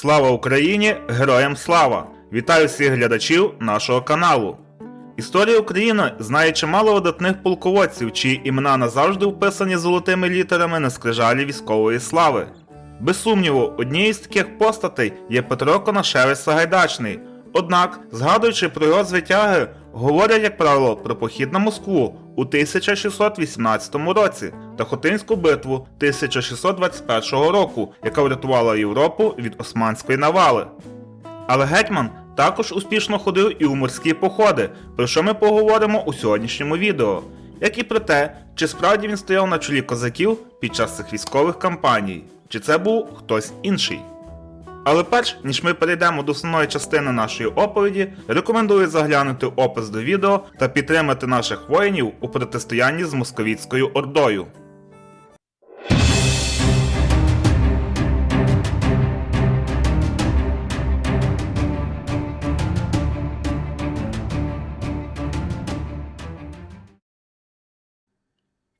Слава Україні! Героям слава! Вітаю всіх глядачів нашого каналу. Історія України знає чимало видатних полководців, чиї імена назавжди вписані золотими літерами на скрижалі військової слави. Без сумніву, однією з таких постатей є Петро Конашевич Сагайдачний. Однак, згадуючи про звитяги, говорять, як правило, про похід на Москву у 1618 році та Хотинську битву 1621 року, яка врятувала Європу від османської навали. Але гетьман також успішно ходив і у морські походи, про що ми поговоримо у сьогоднішньому відео, як і про те, чи справді він стояв на чолі козаків під час цих військових кампаній, чи це був хтось інший. Але перш ніж ми перейдемо до основної частини нашої оповіді, рекомендую заглянути опис до відео та підтримати наших воїнів у протистоянні з московітською ордою.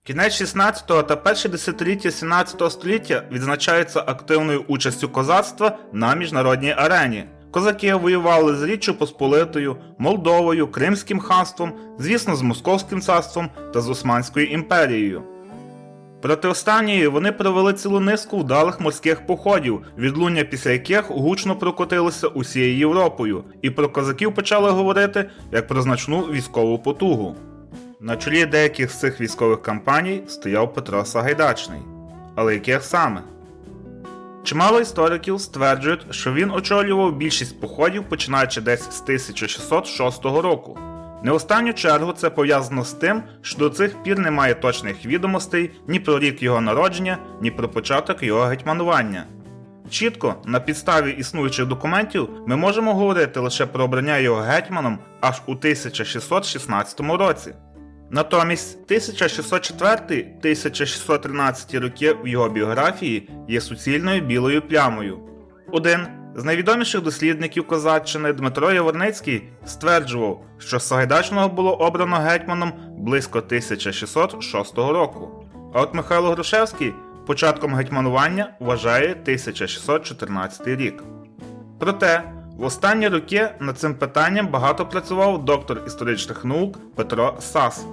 Кінець 16 та перше десятиліття 17 століття відзначаються активною участю козацтва на міжнародній арені. Козаки воювали з Річчю Посполитою, Молдовою, Кримським ханством, звісно, з Московським царством та з Османською імперією. Проти останньої вони провели цілу низку вдалих морських походів, відлуння після яких гучно прокотилося усією Європою, і про козаків почали говорити як про значну військову потугу. На чолі деяких з цих військових кампаній стояв Петро Сагайдачний. Але яких саме? Чимало істориків стверджують, що він очолював більшість походів, починаючи десь з 1606 року. Не останню чергу це пов'язано з тим, що до цих пір немає точних відомостей ні про рік його народження, ні про початок його гетьманування. Чітко, на підставі існуючих документів, ми можемо говорити лише про обрання його гетьманом аж у 1616 році. Натомість 1604-1613 роки в його біографії є суцільною білою плямою. Один з найвідоміших дослідників Козаччини Дмитро Яворницький стверджував, що Сагайдачного було обрано гетьманом близько 1606 року. А от Михайло Грушевський початком гетьманування вважає 1614 рік. Проте, в останні роки над цим питанням багато працював доктор історичних наук Петро Сас.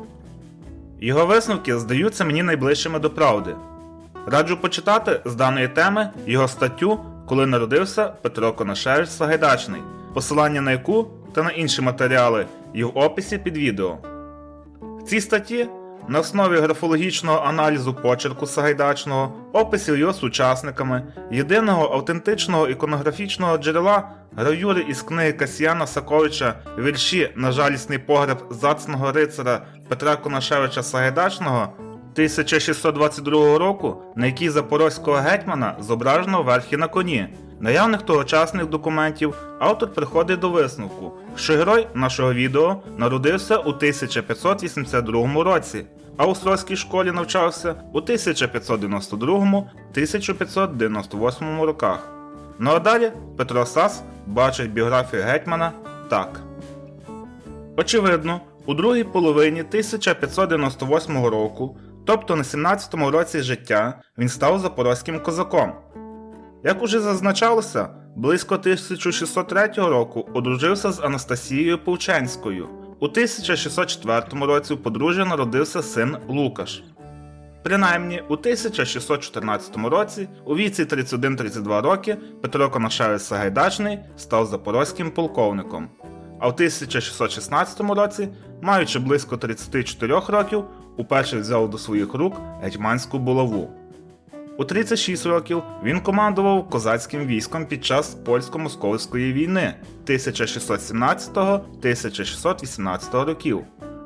Його висновки здаються мені найближчими до правди. Раджу почитати з даної теми його статтю, коли народився Петро Конашевич Сагайдачний, посилання на яку та на інші матеріали є в описі під відео. В цій статті на основі графологічного аналізу почерку Сагайдачного, описів його сучасниками, єдиного автентичного іконографічного джерела гравюри із книги Касьяна Саковича Вірші на жалісний погреб зацного рицара Петра Конашевича Сагайдачного 1622 року, на якій запорозького гетьмана зображено верхи на коні. Наявних тогочасних документів автор приходить до висновку, що герой нашого відео народився у 1582 році, а у Стройській школі навчався у 1592-1598 роках. Ну а далі Петро Сас бачить біографію гетьмана так. Очевидно, у другій половині 1598 року, тобто на 17-му році життя, він став запорозьким козаком. Як уже зазначалося, близько 1603 року одружився з Анастасією Повченською. У 1604 році у подружжя народився син Лукаш. Принаймні, у 1614 році, у віці 31-32 роки, Петро Конашевич Сагайдачний став запорозьким полковником. А в 1616 році, маючи близько 34 років, уперше взяв до своїх рук гетьманську булаву. У 36 років він командував козацьким військом під час польсько-московської війни 1617-1618 років.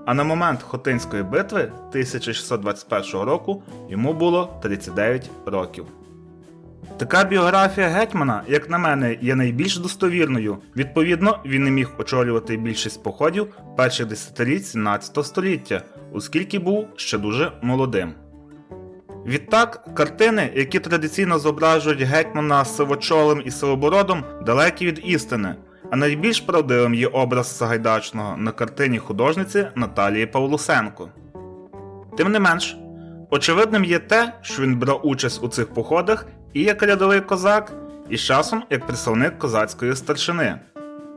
А на момент Хотинської битви 1621 року йому було 39 років. Така біографія гетьмана, як на мене, є найбільш достовірною. Відповідно, він не міг очолювати більшість походів перших десятиліть 17 століття, оскільки був ще дуже молодим. Відтак, картини, які традиційно зображують гетьмана з сивочолим і сивобородом, далекі від істини, а найбільш правдивим є образ Сагайдачного на картині художниці Наталії Павлусенко. Тим не менш, очевидним є те, що він брав участь у цих походах і як рядовий козак, і з часом як представник козацької старшини.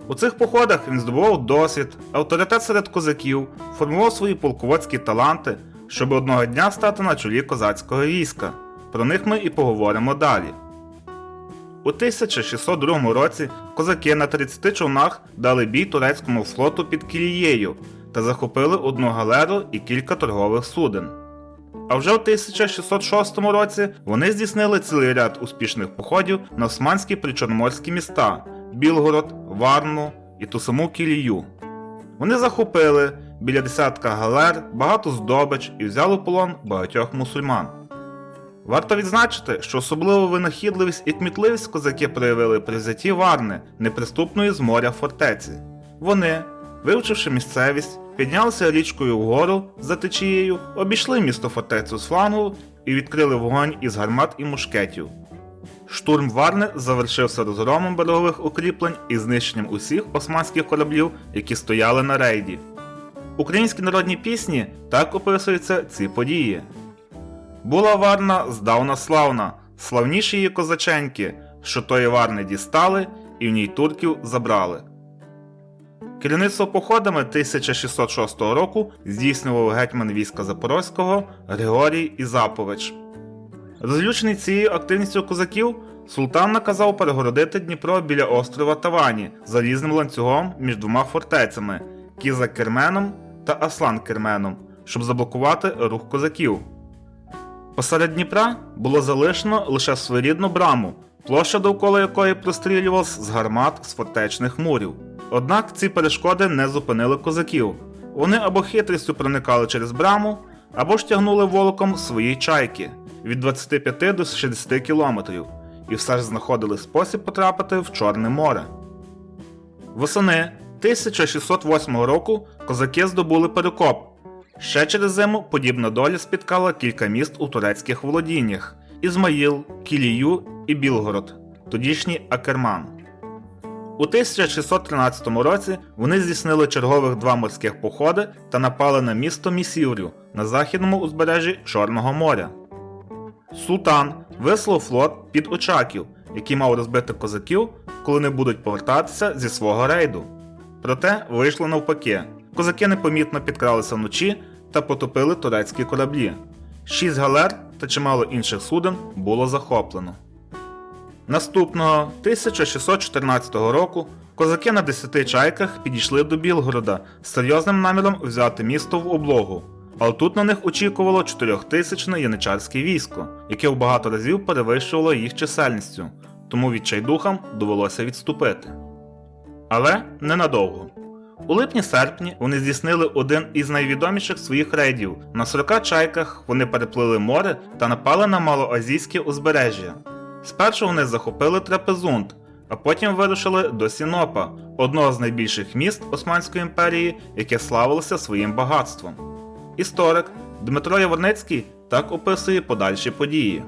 У цих походах він здобував досвід, авторитет серед козаків, формував свої полководські таланти, щоб одного дня стати на чолі козацького війська. Про них ми і поговоримо далі. У 1602 році козаки на 30 човнах дали бій турецькому флоту під Кілією та захопили одну галеру і кілька торгових суден. А вже в 1606 році вони здійснили цілий ряд успішних походів на османські причорноморські міста Білгород, Варну і ту саму Кілію. Вони захопили біля десятка галер, багато здобич і взяли в полон багатьох мусульман. Варто відзначити, що особливу винахідливість і кмітливість козаки проявили при взятті Варни, неприступної з моря фортеці. Вони, вивчивши місцевість, піднялися річкою вгору за течією, обійшли місто фортецю з флангу і відкрили вогонь із гармат і мушкетів. Штурм Варни завершився розгромом берегових укріплень і знищенням усіх османських кораблів, які стояли на рейді. Українські народні пісні так описуються ці події. Була Варна здавна славна, славніші її козаченьки, що тої Варни дістали і в ній турків забрали. Керівництво походами 1606 року здійснював гетьман війська Запорозького Григорій Ізапович. Розлючений цією активністю козаків, султан наказав перегородити Дніпро біля острова Тавані залізним ланцюгом між двома фортецями Кіза Керменом та Аслан Керменом, щоб заблокувати рух козаків. Посеред Дніпра було залишено лише своєрідну браму, площа довкола якої прострілювалась з гармат з фортечних мурів. Однак ці перешкоди не зупинили козаків. Вони або хитрістю проникали через браму, або ж тягнули волоком свої чайки від 25 до 60 кілометрів, і все ж знаходили спосіб потрапити в Чорне море. Восени 1608 року козаки здобули перекоп. Ще через зиму подібна доля спіткала кілька міст у турецьких володіннях Ізмаїл, Кілію і Білгород, тодішній Акерман. У 1613 році вони здійснили чергових два морських походи та напали на місто Місіврю на західному узбережжі Чорного моря. Султан вислав флот під Очаків, який мав розбити козаків, коли не будуть повертатися зі свого рейду. Проте вийшло навпаки. Козаки непомітно підкралися вночі та потопили турецькі кораблі. Шість галер та чимало інших суден було захоплено. Наступного 1614 року козаки на 10 чайках підійшли до Білгорода з серйозним наміром взяти місто в облогу. Але тут на них очікувало 4000 яничарське військо, яке в багато разів перевищувало їх чисельністю, тому відчайдухам довелося відступити. Але ненадовго. У липні-серпні вони здійснили один із найвідоміших своїх рейдів. На 40 чайках вони переплили море та напали на малоазійське узбережжя. Спершу вони захопили Трапезунд, а потім вирушили до Сінопа, одного з найбільших міст Османської імперії, яке славилося своїм багатством. Історик Дмитро Яворницький так описує подальші події.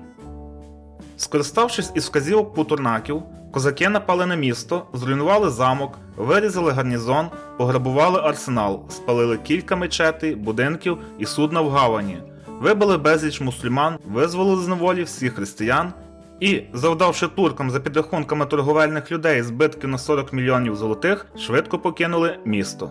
Скориставшись із вказівок путурнаків, козаки напали на місто, зруйнували замок, вирізали гарнізон, пограбували арсенал, спалили кілька мечетей, будинків і судна в гавані, вибили безліч мусульман, визволили з неволі всіх християн і, завдавши туркам за підрахунками торговельних людей збитки на 40 мільйонів золотих, швидко покинули місто.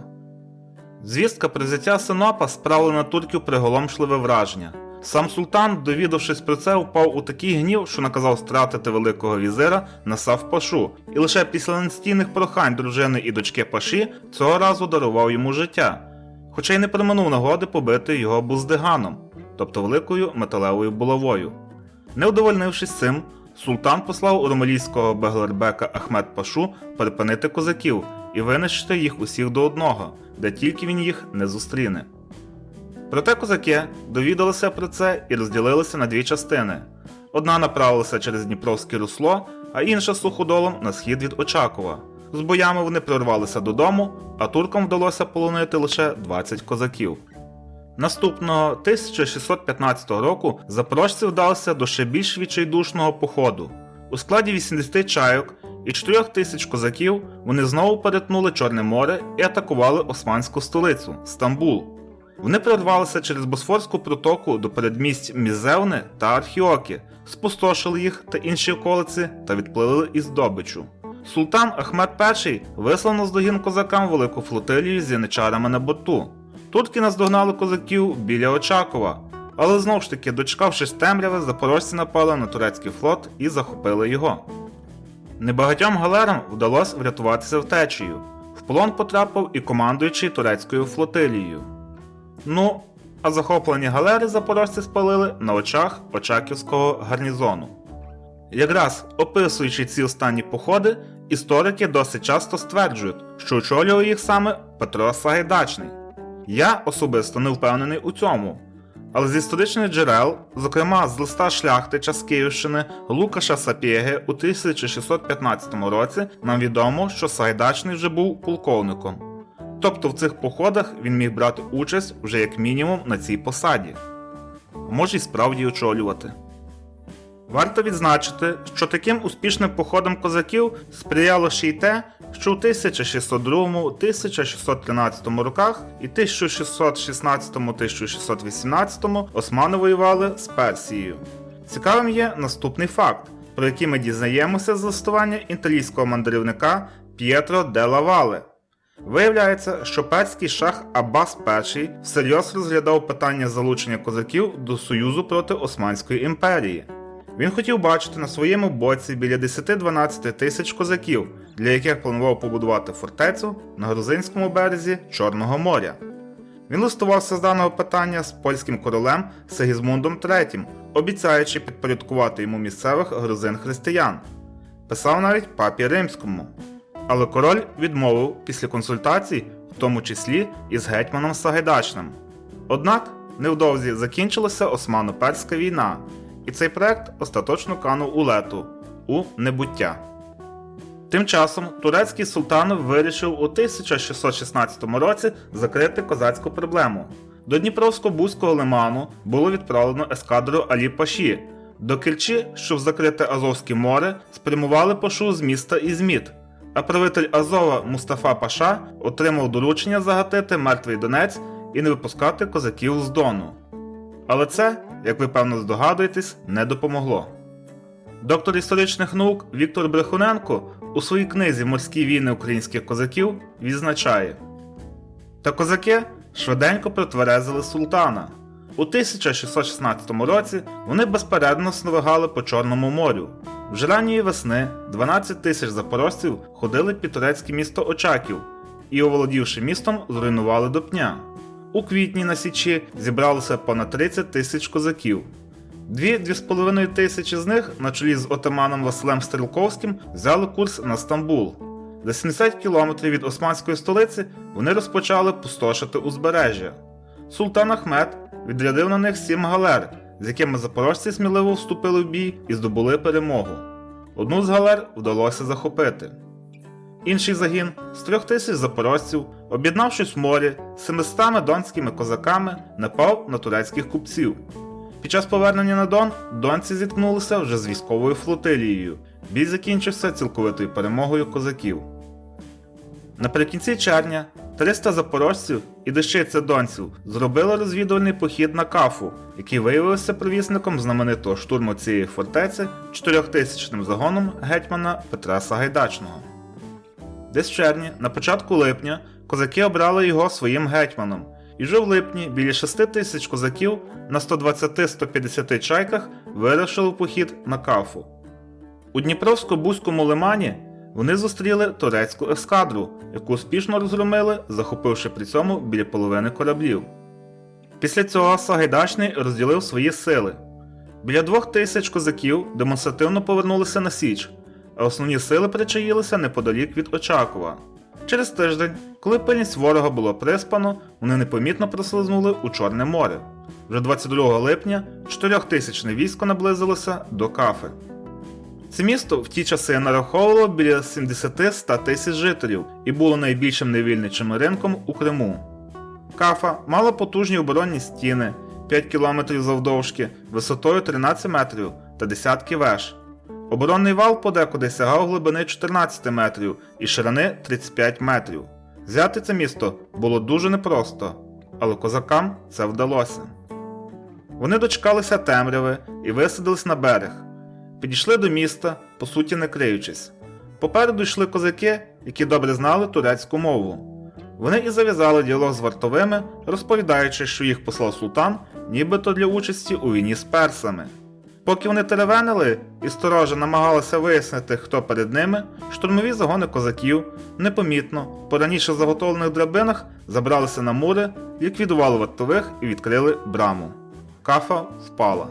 Звістка про взяття Синопа справила на турків приголомшливе враження. Сам султан, довідавшись про це, впав у такий гнів, що наказав стратити великого візира Насав Пашу, і лише після нестійних прохань дружини і дочки Паші цього разу дарував йому життя, хоча й не приминув нагоди побити його буздиганом, тобто великою металевою булавою. Не вдовольнившись цим, султан послав ромалійського беглербека Ахмед Пашу припинити козаків і винищити їх усіх до одного, де тільки він їх не зустріне. Проте козаки довідалися про це і розділилися на дві частини. Одна направилася через Дніпровське русло, а інша суходолом на схід від Очакова. З боями вони прорвалися додому, а туркам вдалося полонити лише 20 козаків. Наступного 1615 року запорожці вдалися до ще більш відчайдушного походу. У складі 80 чайок і 4 тисяч козаків вони знову перетнули Чорне море і атакували османську столицю Стамбул. Вони прорвалися через Босфорську протоку до передмість Мізевни та Архіоки, спустошили їх та інші околиці та відплили із здобичу. Султан Ахмед І вислав на здогін козакам велику флотилію з яничарами на борту. Турки наздогнали козаків біля Очакова, але знову ж таки, дочекавшись темряви, запорожці напали на турецький флот і захопили його. Небагатьом галерам вдалося врятуватися втечею. В полон потрапив і командуючий турецькою флотилією. Ну, а захоплені галери запорожці спалили на очах Очаківського гарнізону. Якраз описуючи ці останні походи, історики досить часто стверджують, що очолював їх саме Петро Сагайдачний. Я особисто не впевнений у цьому. Але з історичних джерел, зокрема з листа шляхтича з Київщини Лукаша Сапєги у 1615 році, нам відомо, що Сагайдачний вже був полковником. Тобто в цих походах він міг брати участь вже як мінімум на цій посаді, а може й справді очолювати. Варто відзначити, що таким успішним походам козаків сприяло ще й те, що у 1602-1613 роках і 1616-1618 османи воювали з Персією. Цікавим є наступний факт, про який ми дізнаємося з листування італійського мандрівника П'єтро де Лавале. Виявляється, що перський шах Аббас І всерйоз розглядав питання залучення козаків до союзу проти Османської імперії. Він хотів бачити на своєму боці біля 10-12 тисяч козаків, для яких планував побудувати фортецю на грузинському березі Чорного моря. Він листувався з даного питання з польським королем Сегізмундом III, обіцяючи підпорядкувати йому місцевих грузин-християн. Писав навіть папі римському. Але король відмовив після консультацій, в тому числі і з гетьманом Сагайдачним. Однак невдовзі закінчилася Османо-Перська війна, і цей проект остаточно канув у лету у небуття. Тим часом турецький султан вирішив у 1616 році закрити козацьку проблему. До Дніпровсько-Бузького лиману було відправлено ескадру Алі Паші. До Керчі, щоб закрити Азовське море, спрямували пашу з міста Ізміт. А правитель Азова Мустафа Паша отримав доручення загатити мертвий Донець і не випускати козаків з Дону. Але це, як ви певно здогадуєтесь, не допомогло. Доктор історичних наук Віктор Брехуненко у своїй книзі Морські війни українських козаків відзначає: Та козаки швиденько протверезили султана. У 1616 році вони безперервно сновигали по Чорному морю. Вже ранньої весни 12 тисяч запорожців ходили під турецьке місто Очаків і, оволодівши містом, зруйнували до пня. У квітні на Січі зібралося понад 30 тисяч козаків. Дві-дві з половиною тисячі з них, на чолі з отаманом Василем Стрілковським, взяли курс на Стамбул. За 70 кілометрів від османської столиці вони розпочали пустошити узбережжя. Султан Ахмед відрядив на них сім галер, з якими запорожці сміливо вступили в бій і здобули перемогу. Одну з галер вдалося захопити. Інший загін з трьох тисяч запорожців, об'єднавшись в морі з 700 донськими козаками, напав на турецьких купців. Під час повернення на Дон донці зіткнулися вже з військовою флотилією. Бій закінчився цілковитою перемогою козаків. Наприкінці червня 300 запорожців і дещиця донців зробили розвідувальний похід на кафу, який виявився провісником знаменитого штурму цієї фортеці 4000 загоном гетьмана Петра Сагайдачного. Десь в червні, на початку липня, козаки обрали його своїм гетьманом, і вже в липні біля 6 тисяч козаків на 120-150 чайках вирушили в похід на кафу. У Дніпровсько-Бузькому лимані вони зустріли турецьку ескадру, яку успішно розгромили, захопивши при цьому біля половини кораблів. Після цього Сагайдачний розділив свої сили. Біля двох тисяч козаків демонстративно повернулися на Січ, а основні сили причаїлися неподалік від Очакова. Через тиждень, коли пильність ворога було приспано, вони непомітно прослизнули у Чорне море. Вже 22 липня 4000 військо наблизилося до Кафи. Це місто в ті часи нараховувало біля 70-100 тисяч жителів і було найбільшим невільничим ринком у Криму. Кафа мала потужні оборонні стіни 5 км завдовжки, висотою 13 метрів та десятки веж. Оборонний вал подекуди сягав глибини 14 метрів і ширини 35 метрів. Взяти це місто було дуже непросто, але козакам це вдалося. Вони дочекалися темряви і висадились на берег. Підійшли до міста, по суті не криючись. Попереду йшли козаки, які добре знали турецьку мову. Вони і зав'язали діалог з вартовими, розповідаючи, що їх послав султан, нібито для участі у війні з персами. Поки вони теревенили і сторожа намагалися вияснити, хто перед ними, штурмові загони козаків непомітно, по раніше заготовлених драбинах, забралися на мури, ліквідували вартових і відкрили браму. Кафа впала.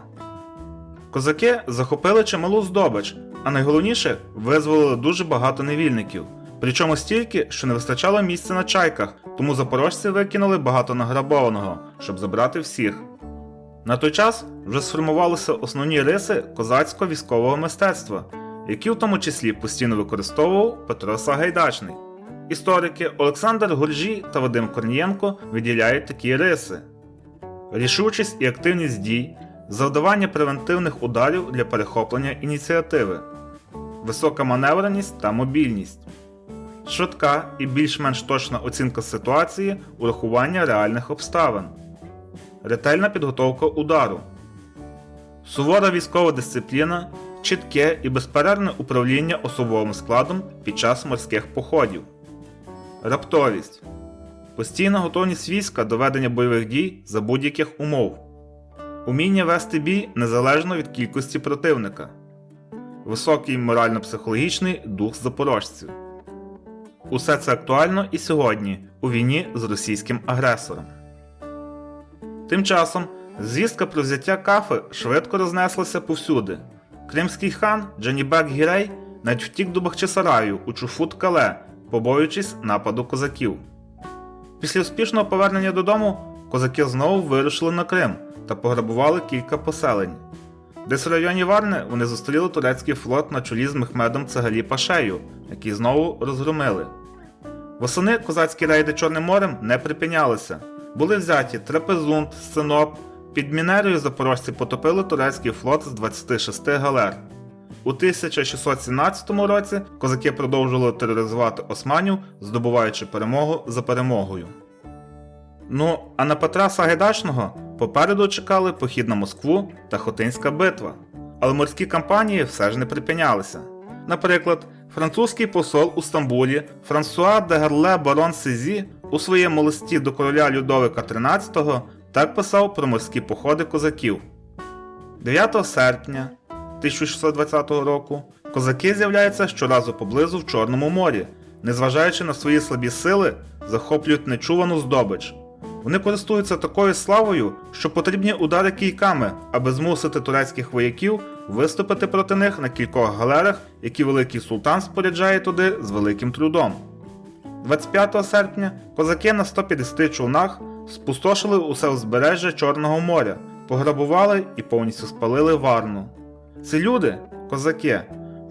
Козаки захопили чималу здобич, а найголовніше визволили дуже багато невільників. Причому стільки, що не вистачало місця на чайках, тому запорожці викинули багато награбованого, щоб забрати всіх. На той час вже сформувалися основні риси козацького військового мистецтва, які в тому числі постійно використовував Петро Сагайдачний. Історики Олександр Гуржій та Вадим Корнієнко виділяють такі риси: рішучість і активність дій, завдавання превентивних ударів для перехоплення ініціативи, висока маневреність та мобільність, швидка і більш-менш точна оцінка ситуації, урахування реальних обставин, ретельна підготовка удару, сувора військова дисципліна, чітке і безперервне управління особовим складом під час морських походів, раптовість, постійна готовність війська до ведення бойових дій за будь-яких умов, уміння вести бій незалежно від кількості противника, високий морально-психологічний дух запорожців. Усе це актуально і сьогодні у війні з російським агресором. Тим часом звістка про взяття кафи швидко рознеслася повсюди. Кримський хан Джанібек Гірей навіть втік до Бахчисараю у Чуфут Кале, побоюючись нападу козаків. Після успішного повернення додому козаки знову вирушили на Крим та пограбували кілька поселень. Десь в районі Варни вони зустріли турецький флот на чолі з Мехмедом Цагалі Пашею, який знову розгромили. Восени козацькі рейди Чорним морем не припинялися. Були взяті Трапезунд, Синоп. Під Мінерою запорожці потопили турецький флот з 26 галер. У 1617 році козаки продовжували тероризувати османів, здобуваючи перемогу за перемогою. Ну, а на Петра Сагайдачного попереду чекали похід на Москву та Хотинська битва. Але морські кампанії все ж не припинялися. Наприклад, французький посол у Стамбулі Франсуа де Гарле Барон Сезі у своєму листі до короля Людовика XIII так писав про морські походи козаків. 9 серпня 1620 року козаки з'являються щоразу поблизу в Чорному морі, незважаючи на свої слабі сили, захоплюють нечувану здобич. Вони користуються такою славою, що потрібні удари кійками, аби змусити турецьких вояків виступити проти них на кількох галерах, які великий султан споряджає туди з великим трудом. 25 серпня козаки на 150 човнах спустошили усе узбережжя Чорного моря, пограбували і повністю спалили Варну. Ці люди, козаки,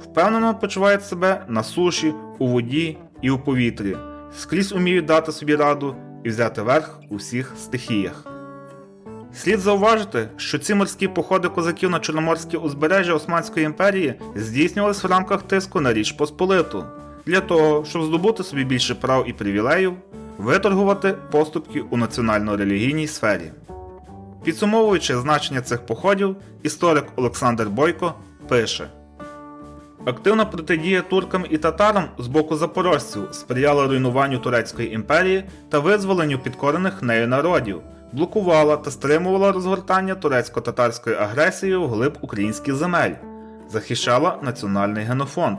впевнено почувають себе на суші, у воді і у повітрі, скрізь уміють дати собі раду і взяти верх у всіх стихіях. Слід зауважити, що ці морські походи козаків на Чорноморське узбережжя Османської імперії здійснювалися в рамках тиску на Річ Посполиту для того, щоб здобути собі більше прав і привілеїв, виторгувати поступки у національно-релігійній сфері. Підсумовуючи значення цих походів, історик Олександр Бойко пише: Активна протидія туркам і татарам з боку запорожців сприяла руйнуванню Турецької імперії та визволенню підкорених нею народів, блокувала та стримувала розгортання турецько-татарської агресії вглиб українських земель, захищала національний генофонд.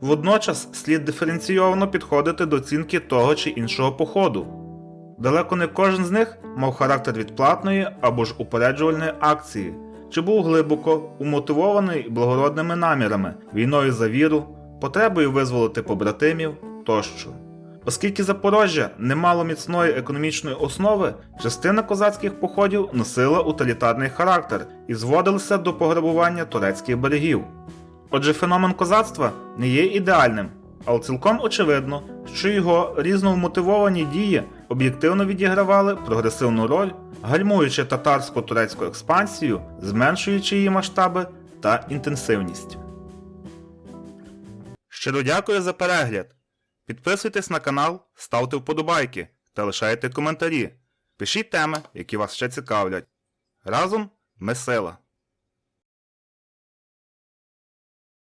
Водночас слід диференційовано підходити до оцінки того чи іншого походу. Далеко не кожен з них мав характер відплатної або ж упереджувальної акції, чи був глибоко умотивований благородними намірами, війною за віру, потребою визволити побратимів тощо. Оскільки Запорожжя не мало міцної економічної основи, частина козацьких походів носила утилітарний характер і зводилися до пограбування турецьких берегів. Отже, феномен козацтва не є ідеальним, але цілком очевидно, що його різновмотивовані дії об'єктивно відігравали прогресивну роль, гальмуючи татарсько-турецьку експансію, зменшуючи її масштаби та інтенсивність. Щиро дякую за перегляд. Підписуйтесь на канал, ставте вподобайки та лишайте коментарі. Пишіть теми, які вас ще цікавлять. Разом ми сила.